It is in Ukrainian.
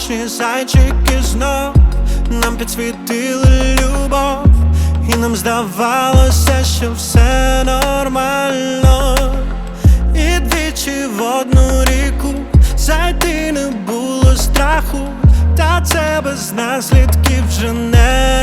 сонячні зайчики знов нам підсвітили любов, і нам здавалося, що все нормально. І двічі в одну ріку зайти не було страху, та це без наслідків вже не.